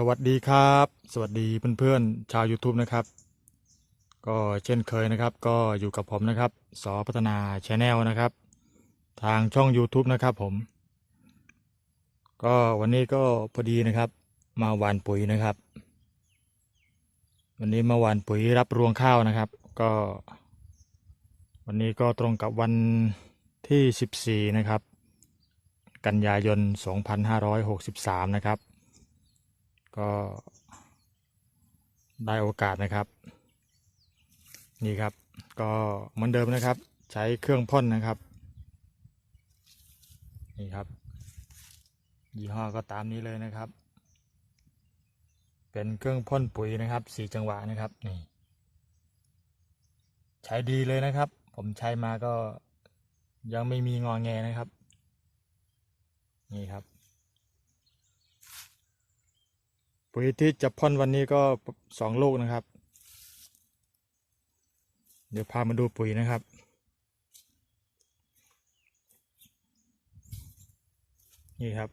สวัสดีครับ สวัสดีเพื่อนๆชาว YouTube นะครับ ก็เช่นเคยนะครับ ก็อยู่กับผมนะครับสอพัฒนาช n แนลนะครับ ทางช่อง YouTube นะครับผม ก็วันนี้ก็พอดีนะครับ มาหวานปุ๋ยนะครับ วันนี้มาหวานปุ๋ยรับรวงข้าวนะครับ ก็ วันนี้ก็ตรงกับวันที่ 14 นะครับ กันยายน 2563 นะครับ ก็ได้โอกาสนะครับ นี่ครับ ก็เหมือนเดิมนะครับ ใช้เครื่องพ่นนะครับ นี่ครับ ยี่ห้อก็ตามนี้เลยนะครับ เป็นเครื่องพ่นปุ๋ยนะครับสี่จังหวะนะครับนี่ใช้ดีเลยนะครับ ผมใช้มาก็ยังไม่มีงอแงนะครับ นี่ครับ ปุ๋ยที่จะพ่นวันนี้ก็สองลูกนะครับ เดี๋ยวพามาดูปุ๋ยนะครับ นี่ครับ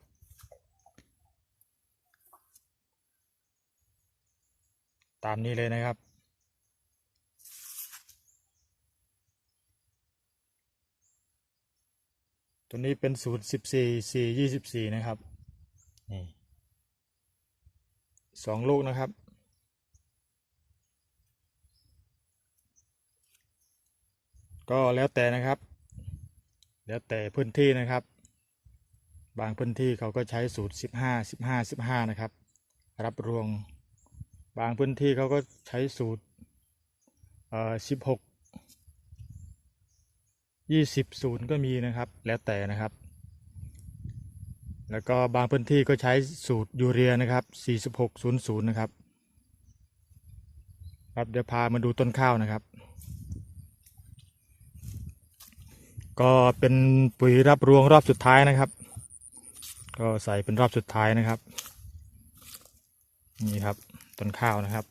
ตามนี้เลยนะครับตัวนี้เป็นสูตรสิบสี่สี่ยี่สิบสี่นะครับ นี่ สองลูกนะครับ ก็แล้วแต่นะครับ แล้วแต่พื้นที่นะครับ บางพื้นที่เขาก็ใช้สูตรสิบห้าสิบห้าสิบห้านะครับ รับรวง บางพื้นที่เขาก็ใช้สูตรเอ่อสิบหกยี่สิบศูนย์ก็มีนะครับ แล้วแต่นะครับ แล้วก็บางพื้นที่ก็ใช้สูตรยูเรียนะครับ 4600 นะครับ ครับเดี๋ยวพามาดูต้นข้าวนะครับ ก็เป็นปุ๋ยรับรวงรอบสุดท้ายนะครับ ก็ใส่เป็นรอบสุดท้ายนะครับ นี่ครับต้นข้าวนะครับ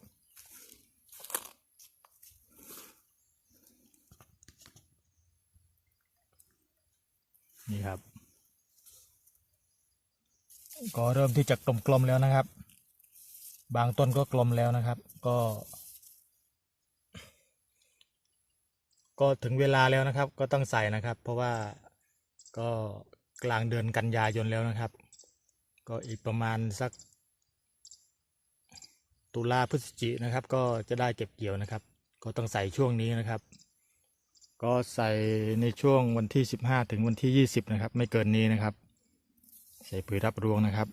นี่ครับ ก็เริ่มที่จะกลมๆแล้วนะครับ บางต้นก็กลมแล้วนะครับ ก็ ก็ถึงเวลาแล้วนะครับ ก็ต้องใส่นะครับ เพราะว่าก็กลางเดือนกันยายนแล้วนะครับ ก็อีกประมาณสัก ตุลาพฤศจินะครับ ก็จะได้เก็บเกี่ยวนะครับ ก็ต้องใส่ช่วงนี้นะครับ ก็ใส่ในช่วงวันที่สิบห้าถึงวันที่ยี่สิบนะครับ ไม่เกินนี้นะครับ ส่ปุ๋ยรับรวงนะครับ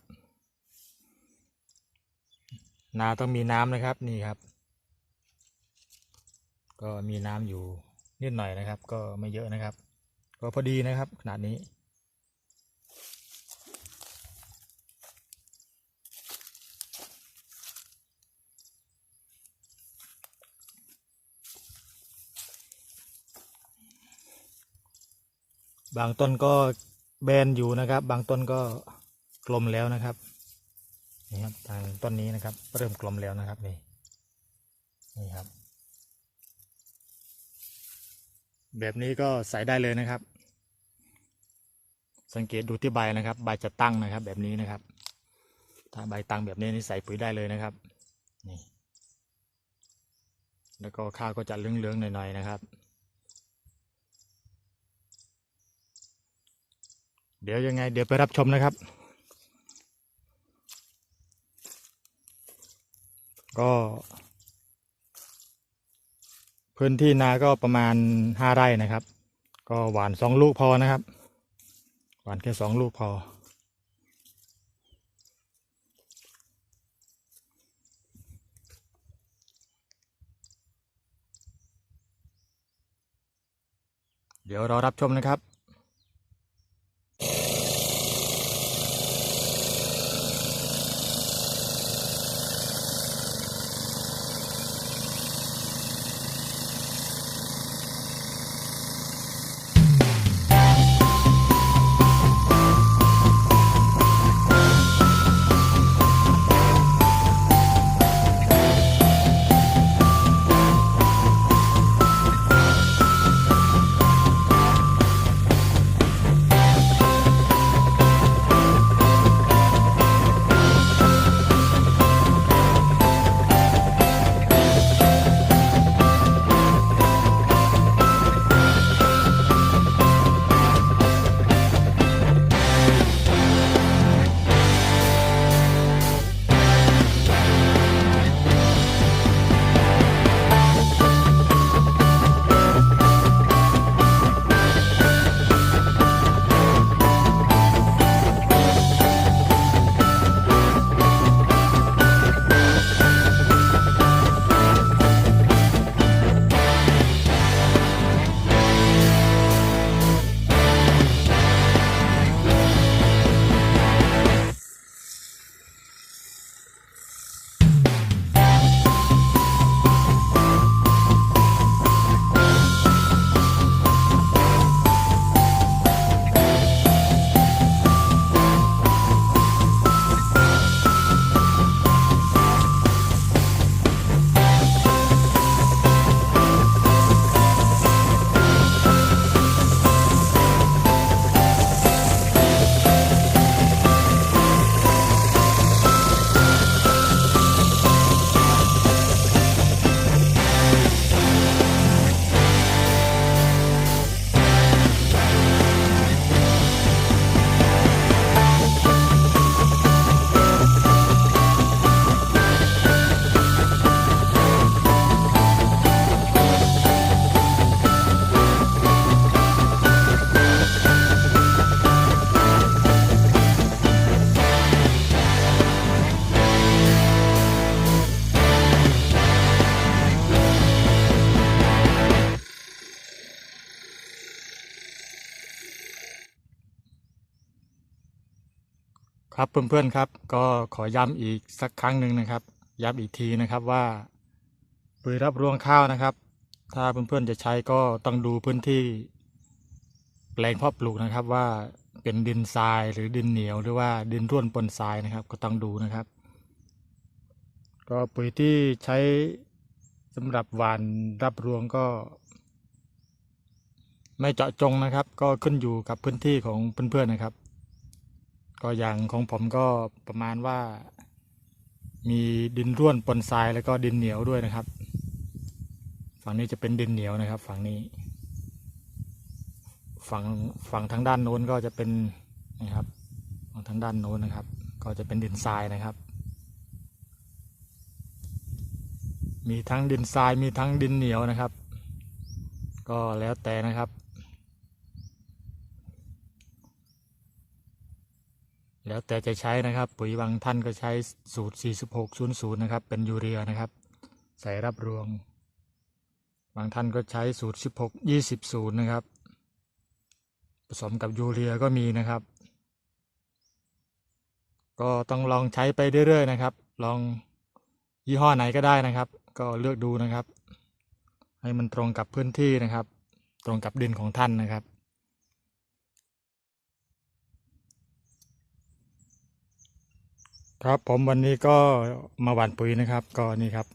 นาต้องมีน้ำนะครับนี่ครับ ก็มีน้ำอยู่นิดหน่อยนะครับ ก็ไม่เยอะนะครับ ก็พอดีนะครับ ขนาดนี้บางต้นก็แบนอยู่นะครับ บางต้นก็ กลมแล้วนะครับนี่ครับทางต้นนี้นะครับ เริ่มกลมแล้วนะครับนี่นี่ครับ แบบนี้ก็ใส่ได้เลยนะครับ สังเกตดูที่ใบนะครับ ใบจะตั้งนะครับ แบบนี้นะครับ ถ้าใบตั้งแบบนี้นี่ใส่ปุ๋ยได้เลยนะครับนี่แล้วก็ข้าวก็จะเหลืองๆหน่อยๆนะครับ เดี๋ยวยังไง เดี๋ยวไปรับชมนะครับ ก็ พื้นที่นาก็ประมาณห้าไร่นะครับ ก็หวานสองลูกพอนะครับ หวานแค่สองลูกพอ เดี๋ยวรอรับชมนะครับ ครับเพื่อนๆครับ ก็ขอย้ำอีกสักครั้งหนึ่งนะครับ ย้ำอีกทีนะครับว่าปุ๋ยรับรวงข้าวนะครับ ถ้าเพื่อนๆจะใช้ก็ต้องดูพื้นที่แปลงเพาะปลูกนะครับว่าเป็นดินทรายหรือดินเหนียว หรือว่าดินร่วนปนทรายนะครับ ก็ต้องดูนะครับ ก็ปุ๋ยที่ใช้สำหรับหวานรับรวงก็ ไม่เจาะจงนะครับ ก็ขึ้นอยู่กับพื้นที่ของเพื่อนๆนะครับ ก็อย่างของผมก็ประมาณว่า มีดินร่วนปนทรายแล้วก็ดินเหนียวด้วยนะครับ ฝั่งนี้จะเป็นดินเหนียวนะครับ ฝั่งนี้ ฝั่งฝั่งทางด้านโน้นก็จะเป็นนะครับฝั่งทางด้านโน้นนะครับ ก็จะเป็นดินทรายนะครับ มีทั้งดินทรายมีทั้งดินเหนียวนะครับ ก็แล้วแต่นะครับ แล้วแต่จะใช้นะครับ ปุ๋ยบางท่านก็ใช้สูตร 4600 นะครับ เป็นยูเรียนะครับ ใส่รับรวง บางท่านก็ใช้สูตร 16 20นะครับ ผสมกับยูเรียก็มีนะครับ ก็ต้องลองใช้ไปเรื่อยๆนะครับ ลองยี่ห้อไหนก็ได้นะครับ ก็เลือกดูนะครับ ให้มันตรงกับพื้นที่นะครับ ตรงกับดินของท่านนะครับ ครับผมวันนี้ก็มาหว่านปุ๋ยนะครับ ก็นี่ครับ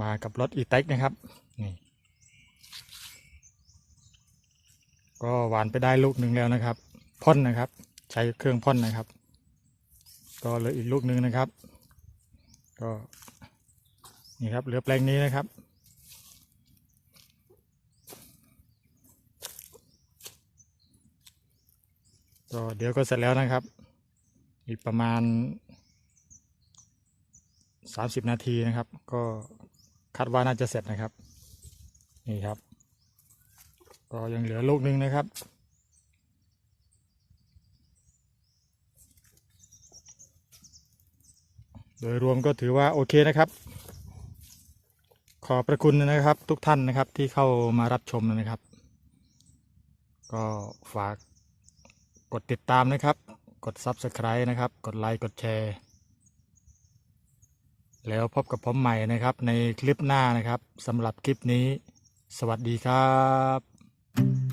มากับรถอีเต็กนะครับนี่ก็หว่านไปได้ลูกหนึ่งแล้วนะครับ พ่นนะครับ ใช้เครื่องพ่นนะครับ ก็เหลืออีกลูกหนึ่งนะครับ ก็นี่ครับเหลือแปลงนี้นะครับก็เดี๋ยวก็เสร็จแล้วนะครับ อีกประมาณ สามสิบนาทีนะครับ ก็คาดว่าน่าจะเสร็จนะครับ นี่ครับ ก็ยังเหลือลูกหนึ่งนะครับ โดยรวมก็ถือว่าโอเคนะครับ ขอบพระคุณนะครับทุกท่านนะครับที่เข้ามารับชมนะครับ ก็ฝากกดติดตามนะครับ กด Subscribe นะครับ กดไลค์ กดแชร์ แล้วพบกับผมใหม่นะครับในคลิปหน้านะครับสำหรับคลิปนี้ สวัสดีครับ